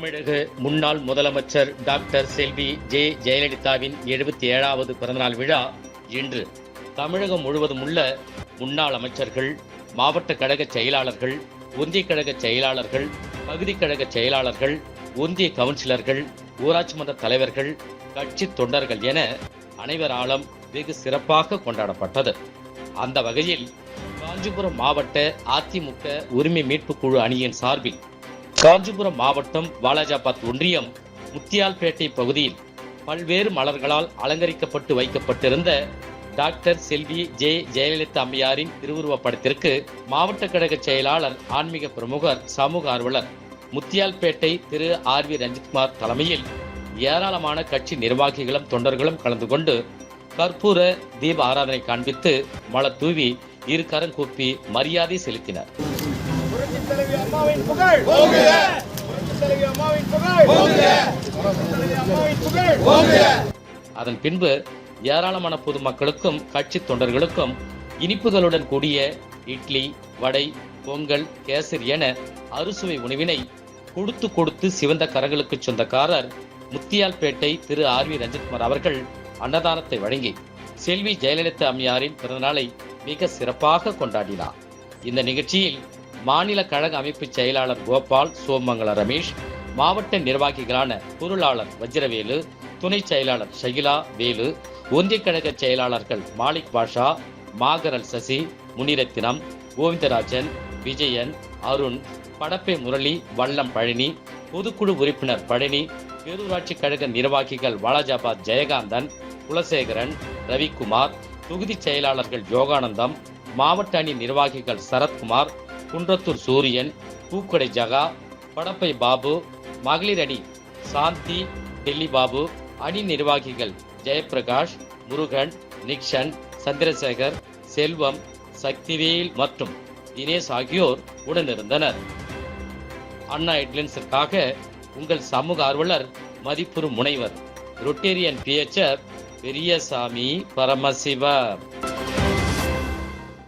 தமிழக முன்னாள் முதலமைச்சர் டாக்டர் செல்வி ஜே ஜெயலலிதாவின் எழுபத்தி ஏழாவது பிறந்தநாள் விழா இன்று. தமிழகம் முழுவதும் உள்ள முன்னாள் அமைச்சர்கள் மாவட்ட கழக செயலாளர்கள் ஒன்றிய கழக செயலாளர்கள் பகுதி கழக செயலாளர்கள் ஒன்றிய கவுன்சிலர்கள் ஊராட்சி மன்ற தலைவர்கள் கட்சி தொண்டர்கள் என அனைவராலும் வெகு சிறப்பாக கொண்டாடப்பட்டது. அந்த வகையில் காஞ்சிபுரம் மாவட்ட அதிமுக உரிமை மீட்புக் குழு அணியின் சார்பில் காஞ்சிபுரம் மாவட்டம் வாலாஜாபாத் ஒன்றியம் முத்தியால்பேட்டை பகுதியில் பல்வேறு மலர்களால் அலங்கரிக்கப்பட்டு வைக்கப்பட்டிருந்த டாக்டர் செல்வி ஜே ஜெயலலிதா அம்மையாரின் திருவுருவப் படத்திற்கு மாவட்ட கழக செயலாளர் ஆன்மீக பிரமுகர் சமூக ஆர்வலர் முத்தியால்பேட்டை திரு ஆர் வி ரஞ்சித்குமார் தலைமையில் ஏராளமான கட்சி நிர்வாகிகளும் தொண்டர்களும் கலந்து கொண்டு கற்பூர தீப ஆராதனை காண்பித்து மலர் தூவி இரு கரம் கூப்பி மரியாதை செலுத்தினர். தலைவி அம்மாவின் புகழ். தலைவி அம்மாவின் புகழ். தலைவி அம்மாவின் புகழ். அதன் பின்பு ஏராளமான பொதுமக்களுக்கும் கட்சி தொண்டர்களுக்கும் இனிப்புகளுடன் கூடிய இட்லி வடை பொங்கல் கேசரி என அறுசுவை உணவினை கொடுத்து கொடுத்து சிவந்த கரங்களுக்கு சொந்தக்காரர் முத்தியால்பேட்டை திரு ஆர் வி ரஞ்சித்குமார் அவர்கள் அன்னதானத்தை வழங்கி செல்வி ஜெயலலிதா அம்மையாரின் பிறந்தநாளை மிக சிறப்பாக கொண்டாடினார். இந்த நிகழ்ச்சியில் மாநில கழக அமைப்பு செயலாளர் கோபால் சோமங்கல ரமேஷ் மாவட்ட நிர்வாகிகளான பொருளாளர் வஜ்ரவேலு துணை செயலாளர் ஷகிலா வேலு ஒன்றிய கழக செயலாளர்கள் மாலிக் பாஷா மாகரல் சசி முனிரத்தினம் கோவிந்தராஜன் விஜயன் அருண் படப்பை முரளி வல்லம் பழனி பொதுக்குழு உறுப்பினர் பழனி பேரூராட்சி கழக நிர்வாகிகள் வாலாஜாபாத் ஜெயகாந்தன் குலசேகரன் ரவிக்குமார் தொகுதி செயலாளர்கள் யோகானந்தம் மாவட்ட அணி நிர்வாகிகள் சரத்குமார் குன்றத்தூர் சூரியன் பூக்கடை ஜகா படப்பை பாபு மகளிர் அணி சாந்தி டெல்லி பாபு அணி நிர்வாகிகள் ஜெயபிரகாஷ் முருகன் நிக்ஷன் சந்திரசேகர் செல்வம் சக்திவேல் மற்றும் தினேஷ் ஆகியோர் உடனிருந்தனர். அண்ணா ஹெட்லைன்ஸிற்காக உங்கள் சமூக ஆர்வலர் மதிப்புறு முனைவர் ரொட்டேரியன் பிஎச்ஆர் பெரியசாமி பரமசிவ